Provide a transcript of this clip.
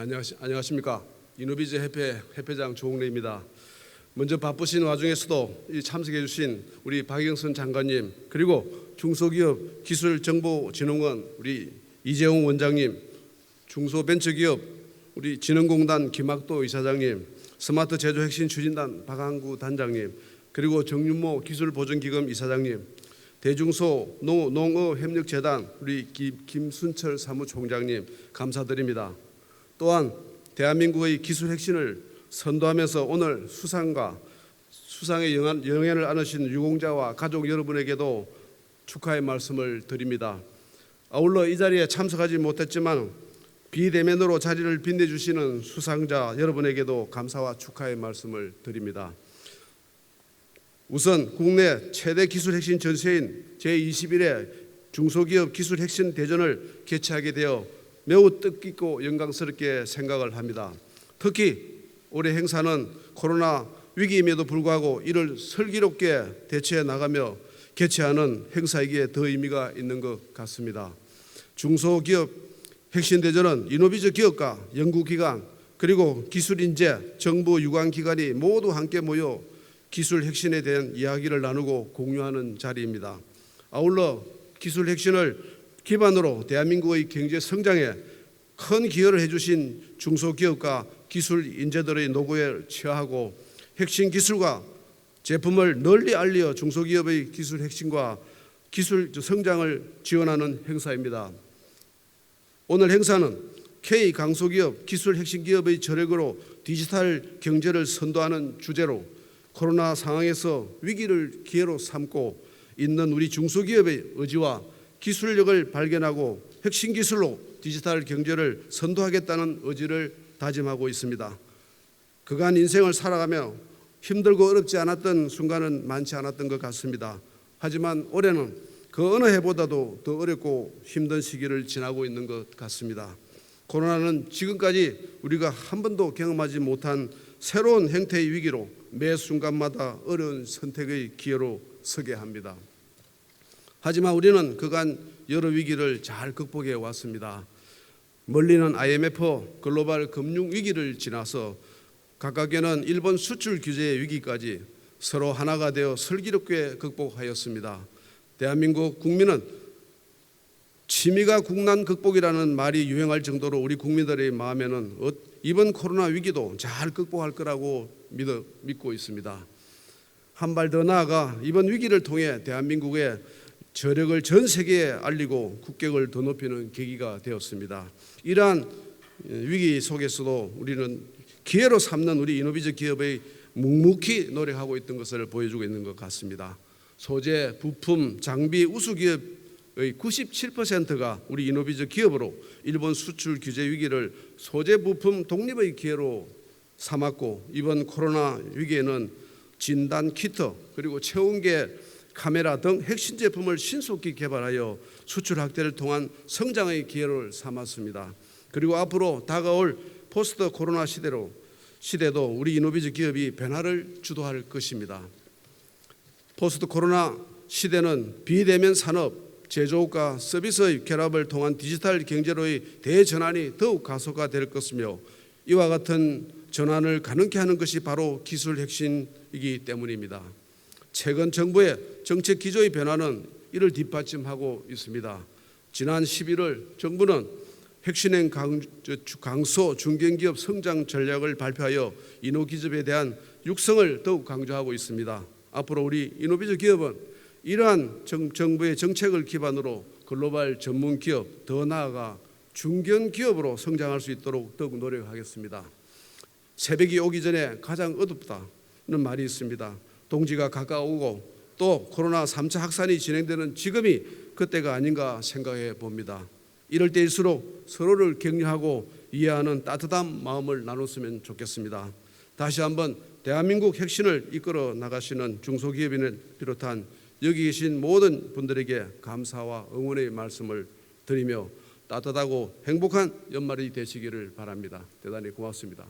안녕하십니까 이노비즈 협회 협회장 조홍래입니다. 먼저 바쁘신 와중에서도 이 참석해 주신 우리 박영선 장관님 그리고 중소기업 기술정보진흥원 우리 이재용 원장님 중소벤처기업 우리 진흥공단 김학도 이사장님 스마트 제조 혁신 추진단 박항구 단장님 그리고 정윤모 기술보존기금 이사장님 대중소 농, 농어 협력재단 우리 김, 김순철 사무총장님 감사드립니다. 또한 대한민국의 기술 혁신을 선도하면서 오늘 수상과 수상의 영예를 안으신 유공자와 가족 여러분에게도 축하의 말씀을 드립니다. 아울러 이 자리에 참석하지 못했지만 비대면으로 자리를 빛내주시는 수상자 여러분에게도 감사와 축하의 말씀을 드립니다. 우선 국내 최대 기술 혁신 전시회인 제21회 중소기업 기술 혁신 대전을 개최하게 되어 매우 뜻깊고 영광스럽게 생각을 합니다. 특히 올해 행사는 코로나 위기임에도 불구하고 이를 슬기롭게 대처해 나가며 개최하는 행사이기에 더 의미가 있는 것 같습니다. 중소기업 혁신 대전은 이노비즈 기업과 연구기관 그리고 기술 인재, 정부 유관 기관이 모두 함께 모여 기술 혁신에 대한 이야기를 나누고 공유하는 자리입니다. 아울러 기술 혁신을 기반으로 대한민국의 경제 성장에 큰 기여를 해주신 중소기업과 기술 인재들의 노고에 취하고 혁신 기술과 제품을 널리 알려 중소기업의 기술 혁신과 기술 성장을 지원하는 행사입니다. 오늘 행사는 K 강소기업 기술 혁신 기업의 저력으로 디지털 경제를 선도하는 주제로 코로나 상황에서 위기를 기회로 삼고 있는 우리 중소기업의 의지와 기술력을 발견하고 혁신 기술로 디지털 경제를 선도하겠다는 의지를 다짐하고 있습니다. 그간 인생을 살아가며 힘들고 어렵지 않았던 순간은 많지 않았던 것 같습니다. 하지만 올해는 그 어느 해보다도 더 어렵고 힘든 시기를 지나고 있는 것 같습니다. 코로나는 지금까지 우리가 한 번도 경험하지 못한 새로운 형태의 위기로 매 순간마다 어려운 선택의 기회로 서게 합니다. 하지만 우리는 그간 여러 위기를 잘 극복해 왔습니다. 멀리는 IMF 글로벌 금융 위기를 지나서 가깝게는 일본 수출 규제의 위기까지 서로 하나가 되어 슬기롭게 극복하였습니다. 대한민국 국민은 취미가 국난 극복이라는 말이 유행할 정도로 우리 국민들의 마음에는 어- 이번 코로나 위기도 잘 극복할 거라고 믿어, 믿고 있습니다. 한 발 더 나아가 이번 위기를 통해 대한민국의 저력을 전 세계에 알리고 국격을 더 높이는 계기가 되었습니다. 이러한 위기 속에서도 우리는 기회로 삼는 우리 이노비즈 기업의 묵묵히 노력하고 있던 것을 보여주고 있는 것 같습니다. 소재, 부품, 장비 우수 기업의 97%가 우리 이노비즈 기업으로 일본 수출 규제 위기를 소재 부품 독립의 기회로 삼았고 이번 코로나 위기에는 진단 키트 그리고 체온계 카메라 등 핵심 제품을 신속히 개발하여 수출 확대를 통한 성장의 기회를 삼았습니다. 그리고 앞으로 다가올 포스트 코로나 시대로 시대도 우리 이노비즈 기업이 변화를 주도할 것입니다. 포스트 코로나 시대는 비대면 산업, 제조업과 서비스의 결합을 통한 디지털 경제로의 대전환이 더욱 가속화될 것이며 이와 같은 전환을 가능케 하는 것이 바로 기술 혁신이기 때문입니다. 최근 정부의 정책 기조의 변화는 이를 뒷받침하고 있습니다. 지난 11월 정부는 저, 강소 중견기업 성장 전략을 발표하여 이노기업에 대한 육성을 더욱 강조하고 있습니다. 앞으로 우리 이노비즈 기업은 이러한 정, 정부의 정책을 기반으로 글로벌 전문 기업 더 나아가 중견 기업으로 성장할 수 있도록 더욱 노력하겠습니다. 새벽이 오기 전에 가장 어둡다는 말이 있습니다. 동지가 가까우고 또 코로나 3차 확산이 진행되는 지금이 그때가 아닌가 생각해 봅니다. 이럴 때일수록 서로를 격려하고 이해하는 따뜻한 마음을 나눴으면 좋겠습니다. 다시 한번 대한민국 혁신을 이끌어 나가시는 중소기업인을 비롯한 여기 계신 모든 분들에게 감사와 응원의 말씀을 드리며 따뜻하고 행복한 연말이 되시기를 바랍니다. 대단히 고맙습니다.